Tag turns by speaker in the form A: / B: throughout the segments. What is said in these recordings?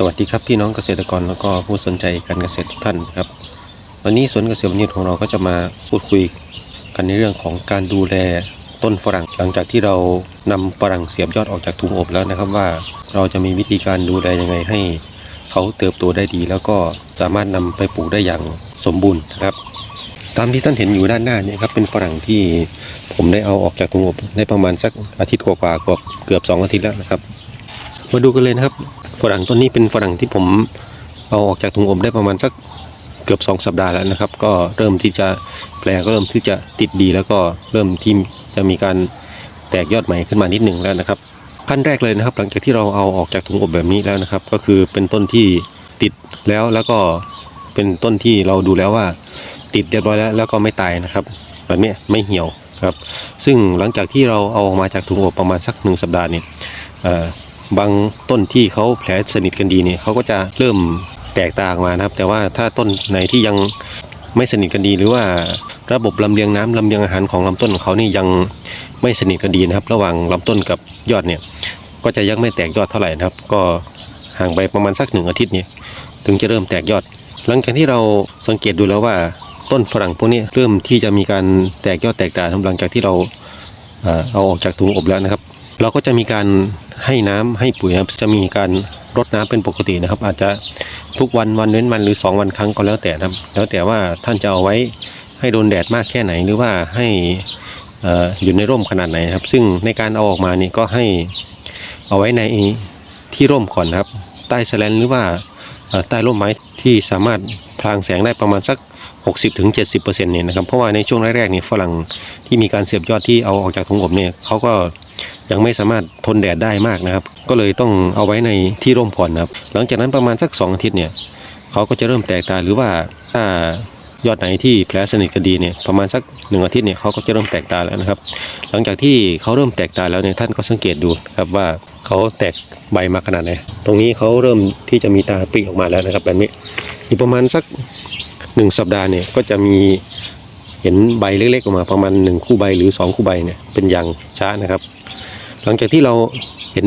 A: สวัสดีครับพี่น้องเกษตรกรแล้วก็ผู้สนใจการเกษตรทุกท่านครับ วันนี้สวนเกษตรวันนี้ของเราก็จะมาพูดคุยกันในเรื่องของการดูแลต้นฝรั่ง หลังจากที่เรานำฝรั่งเสียบยอดออกจากถุงอบแล้วนะครับว่าเราจะมีวิธีการดูแลยังไงให้เขาเติบโตได้ดี แล้วก็สามารถนำไปปลูกได้อย่างสมบูรณ์นะครับ ตามที่ท่านเห็นอยู่ด้านหน้านี่ครับเป็นฝรั่งที่ผมได้เอาออกจากถุงอบได้ประมาณสักอาทิตย์กว่าๆเกือบเกือบสองอาทิตย์แล้วนะครับ มาดูกันเลยนะครับ ฝรั่งต้นนี้เป็นฝรั่งที่ผมเอาออกจากถุงอบได้ประมาณสักเกือบสองสัปดาห์แล้วนะครับ ก็เริ่มที่จะแปลก็เริ่มที่จะติดดีแล้วก็เริ่มที่จะมีการแตกยอดใหม่ขึ้นมานิดหนึ่งแล้วนะครับขั้นแรกเลยนะครับ หลังจากที่เราเอาออกจากถุงอบแบบนี้แล้วนะครับ ก็คือเป็นต้นที่ติดแล้วแล้วก็เป็นต้นที่เราดูแล้วว่า ติดเรียบร้อยแล้วแล้วก็ไม่ตายนะครับแบบนี้ไม่เหี่ยวครับ ซึ่งหลังจากที่เราเอาออกมาจากถุงอบประมาณสักหนึ่งสัปดาห์เนี่ย บางต้นที่เขาแผลสนิทกันดีเนี่ยเขาก็จะเริ่มแตกตาออกมานะครับ แต่ว่าถ้าต้นไหนที่ยังไม่สนิทกันดี หรือว่าระบบลำเลียงน้ำลำเลียงอาหารของลำต้นของเขานี่ยังไม่สนิทกันดีนะครับ ระหว่างลำต้นกับยอดเนี่ยก็จะยังไม่แตกยอดเท่าไหร่นะครับ ก็ห่างไปประมาณสักหนึ่งอาทิตย์เนี่ยถึงจะเริ่มแตกยอด หลังจากที่เราสังเกตดูแล้วว่าต้นฝรั่งพวกนี้เริ่มที่จะมีการแตกยอดแตกตาครับหลังจากที่เราเอาออกจากถุงอบแล้วนะครับ เราก็จะมีการให้น้ำให้ปุ๋ยนะครับจะมีการรดน้ำเป็นปกตินะครับ อาจจะทุกวันวันเว้นวันหรือ 2 วันครั้งก็แล้วแต่นะครับ แล้วแต่ว่าท่านจะเอาไว้ให้โดนแดดมากแค่ไหนหรือว่าให้เอ่อยู่ในร่มขนาดไหนครับ ซึ่งในการเอาออกมานี่ก็ให้เอาไว้ในที่ร่มก่อนครับ ใต้แสแลนหรือว่าใต้ร่มไม้ที่สามารถพรางแสงได้ประมาณสัก 60-70%เนี่ยนะครับเพราะว่าในช่วงแรกๆเนี่ยฝรั่งที่มีการเสียบยอดที่เอาออกจากถุงอบเนี่ยเขาก็ ยังไม่สามารถทนแดดได้มากนะครับ ก็เลยต้องเอาไว้ในที่ร่มก่อนนะครับ หลังจากนั้นประมาณสัก2อาทิตย์เนี่ยเขาก็จะเริ่มแตกตาหรือว่าถ้ายอดไหนที่แผลสนิทกันดีเนี่ยประมาณสักหนึ่งอาทิตย์เนี่ยเขาก็จะเริ่มแตกตาแล้วนะครับ หลังจากที่เขาเริ่มแตกตาแล้วเนี่ยท่านก็สังเกตดูครับว่าเขาแตกใบมาขนาดไหนตรงนี้เขาเริ่มที่จะมีตาปีออกมาแล้วนะครับแบบนี้อีกประมาณสักหนึ่งสัปดาห์เนี่ยก็จะมีเห็นใบเล็กๆออกมาประมาณหนึ่งคู่ใบหรือสองคู่ใบเนี่ยเป็นอย่างช้านะครับ หลังจากที่เราเห็น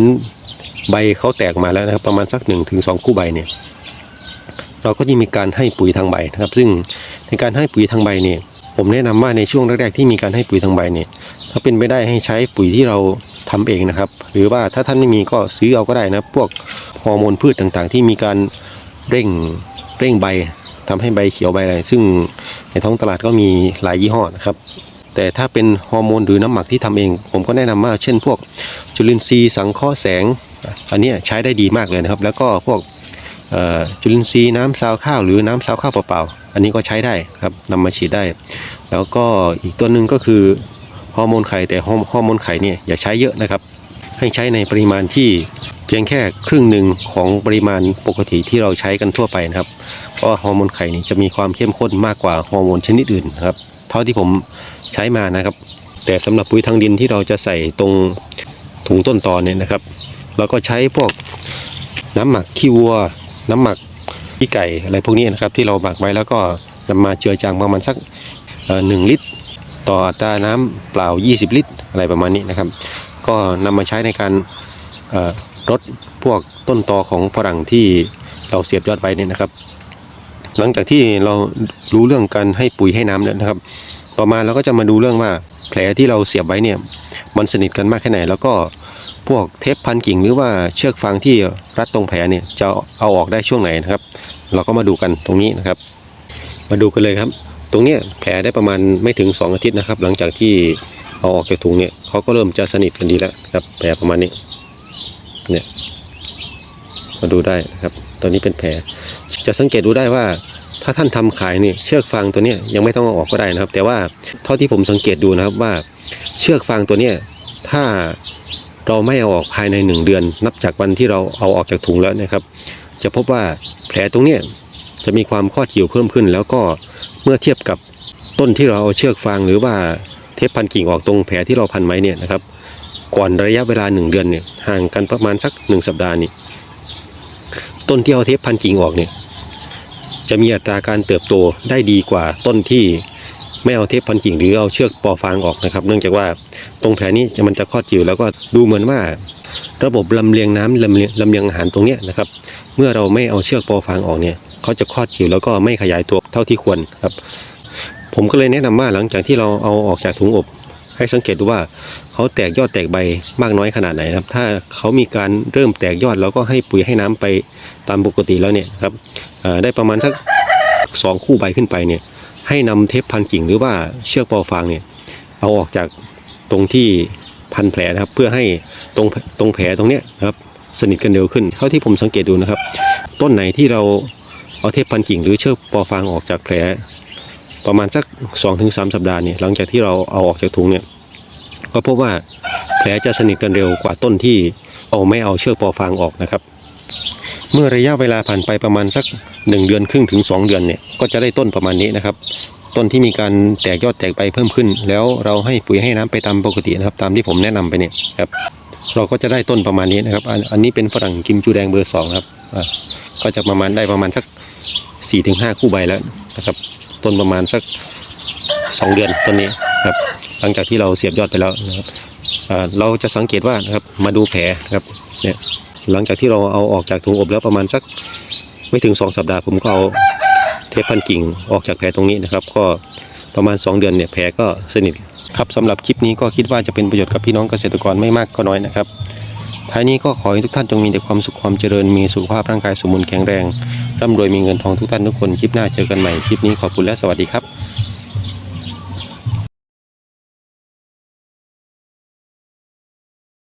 A: ใบเขาแตกมาแล้วนะครับ ประมาณสักหนึ่งถึงสองคู่ใบเนี่ย เราก็จะมีการให้ปุ๋ยทางใบนะครับ ซึ่งในการให้ปุ๋ยทางใบเนี่ย ผมแนะนำว่าในช่วงแรกๆที่มีการให้ปุ๋ยทางใบเนี่ย ถ้าเป็นไปได้ให้ใช้ปุ๋ยที่เราทำเองนะครับ หรือว่าถ้าท่านไม่มีก็ซื้อเอาก็ได้นะพวกฮอร์โมนพืชต่างๆ ที่มีการเร่งเร่งใบทำให้ใบเขียวใบอะไรซึ่งในท้องตลาดก็มีหลายยี่ห้อนะครับ แต่ถ้าเป็นฮอร์โมนหรือน้ำหมักที่ทำเอง ผมก็แนะนำว่าเช่นพวกจุลินทรีย์สังเคราะห์แสง อันนี้ใช้ได้ดีมากเลยนะครับ แล้วก็พวกจุลินทรีย์น้ำซาวข้าวหรือน้ำซาวข้าวเปล่าๆอันนี้ก็ใช้ได้ครับนำมาฉีดได้ แล้วก็อีกตัวหนึ่งก็คือฮอร์โมนไข่แต่ฮอร์โมนไข่เนี่ยอย่าใช้เยอะนะครับ ให้ใช้ในปริมาณที่ พียงแค่ครึ่งหนึ่งของปริมาณปกติที่เราใช้กันทั่วไปนะครับ เพราะฮอร์โมนไข่นี่จะมีความเข้มข้นมากกว่าฮอร์โมนชนิดอื่นนะครับ เท่าที่ผมใช้มานะครับ แต่สำหรับปุ๋ยทางดินที่เราจะใส่ตรงถุงต้นตอนเนี่ยนะครับเราก็ใช้พวกน้ำหมักขี้วัว น้ำหมักขี้ไก่อะไรพวกนี้นะครับ ที่เราหมักไว้แล้วก็นำมาเจือจางประมาณสักหนึ่งลิตร ต่ออัตราน้ำเปล่า 20 ลิตร อะไรประมาณนี้นะครับ ก็นำมาใช้ในการ รดพวกต้นตอของฝรั่งที่เราเสียบยอดไว้เนี่ยนะครับ หลังจากที่เรารู้เรื่องการให้ปุ๋ยให้น้ำเนี่ยนะครับ ต่อมาเราก็จะมาดูเรื่องว่าแผลที่เราเสียบไว้เนี่ย มันสนิทกันมากแค่ไหน แล้วก็พวกเทปพันกิ่งหรือว่าเชือกฟางที่รัดตรงแผลเนี่ยจะเอาออกได้ช่วงไหนนะครับ เราก็มาดูกันตรงนี้นะครับ มาดูกันเลยครับ ตรงเนี้ยแผลได้ประมาณไม่ถึง 2 อาทิตย์นะครับ หลังจากที่เอาออกจากถุงเนี่ยเขาก็เริ่มจะสนิทกันดีแล้วครับแผลประมาณนี้ เนี่ยมาดูได้นะครับตอนนี้เป็นแผลจะสังเกตดูได้ว่า ถ้าท่านทำขายนี่เชือกฟางตัวนี้ยังไม่ต้องเอาออกก็ได้นะครับ แต่ว่าเท่าที่ผมสังเกตดูนะครับว่าเชือกฟางตัวนี้ถ้าเราไม่เอาออกภายในหนึ่งเดือน นับจากวันที่เราเอาออกจากถุงแล้วนะครับ จะพบว่าแผลตรงเนี้ยจะมีความข้อเขียวเพิ่มขึ้น แล้วก็เมื่อเทียบกับต้นที่เราเอาเชือกฟางหรือว่าเทปพันกิ่งออกตรงแผลที่เราพันไว้เนี่ยนะครับ ก่อนระยะเวลาหนึ่งเดือนเนี่ยห่างกันประมาณสักหนึ่งสัปดาห์นี่ต้นที่เอาเทปพันกิ่งออกเนี่ยจะมีอัตราการเติบโตได้ดีกว่าต้นที่ไม่เอาเทปพันกิ่งหรือเอาเชือกปอฟางออกนะครับ เนื่องจากว่าตรงแผลนี้จะมันจะคลอดจิ๋วแล้วก็ดูเหมือนว่า ระบบลำเลียงน้ำลำเลียงลำเลียงอาหารตรงเนี้ยนะครับ เมื่อเราไม่เอาเชือกปอฟางออกเนี่ยเขาจะคลอดขิวแล้วก็ไม่ขยายตัวเท่าที่ควรครับ ผมก็เลยแนะนำว่าหลังจากที่เราเอาออกจากถุงอบ ให้สังเกตดูว่าเขาแตกยอดแตกใบมากน้อยขนาดไหนนะครับ ถ้าเขามีการเริ่มแตกยอดแล้วก็ให้ปุ๋ยให้น้ำไปตามปกติแล้วเนี่ยครับได้ประมาณสักสองคู่ใบขึ้นไปเนี่ยให้นำเทปพันกิ่งหรือว่าเชือกปอฟางเนี่ยเอาออกจากตรงที่พันแผลนะครับ เพื่อให้ตรงตรงแผลตรงเนี้ยนะครับสนิทกันเร็วขึ้นเท่าที่ผมสังเกตดูนะครับ ต้นไหนที่เราเอาเทปพันกิ่งหรือเชือกปอฟางออกจากแผล ประมาณสัก2อถึงสสัปดาห์เนี่ยหลังจากที่เราเอาออกจากถุงเนี่ยก็พบว่าแผลจะสนิทกันเร็วกว่าต้นที่เอาไม่เอาเชือกปอฟางออกนะครับ เมื่อระยะเวลาผ่านไปประมาณสัก 1 เดือนครึ่งถึง 2 เดือนเนี่ยก็จะได้ต้นประมาณนี้นะครับ ต้นที่มีการแตกยอดแตกใบเพิ่มขึ้น แล้วเราให้ปุ๋ยให้น้ำไปตามปกตินะครับ ตามที่ผมแนะนำไปเนี่ยครับเราก็จะได้ต้นประมาณนี้นะครับ อันนี้เป็นฝรั่งกิมจูแดงเบอร์สองครับก็จะประมาณได้ประมาณสัก4-5ถึงคู่ใบแล้วนะครับ ต้นประมาณสัก 2 เดือนต้นนี้ครับ หลังจากที่เราเสียบยอดไปแล้วนะครับเราจะสังเกตว่านะครับมาดูแผลนะครับเนี่ยหลังจากที่เราเอาออกจากถุงอบแล้วประมาณสักไม่ถึง 2 สัปดาห์ผมก็เอาเทปพันกิ่งออกจากแผลตรงนี้นะครับ ก็ประมาณ 2 เดือนเนี่ยแผลก็สนิทครับสำหรับคลิปนี้ก็คิดว่าจะเป็นประโยชน์กับพี่น้องเกษตรกรไม่มากก็น้อยนะครับ ท้ายนี้ก็ขอให้ทุกท่านจงมีแต่ความสุขความเจริญมีสุขภาพร่างกายสมบูรณ์แข็งแรงร่ำรวยมีเงินทองทุกท่านทุกคนคลิปหน้าเจอกันใหม่คลิปนี้ขอบคุณและสวัสดีครับ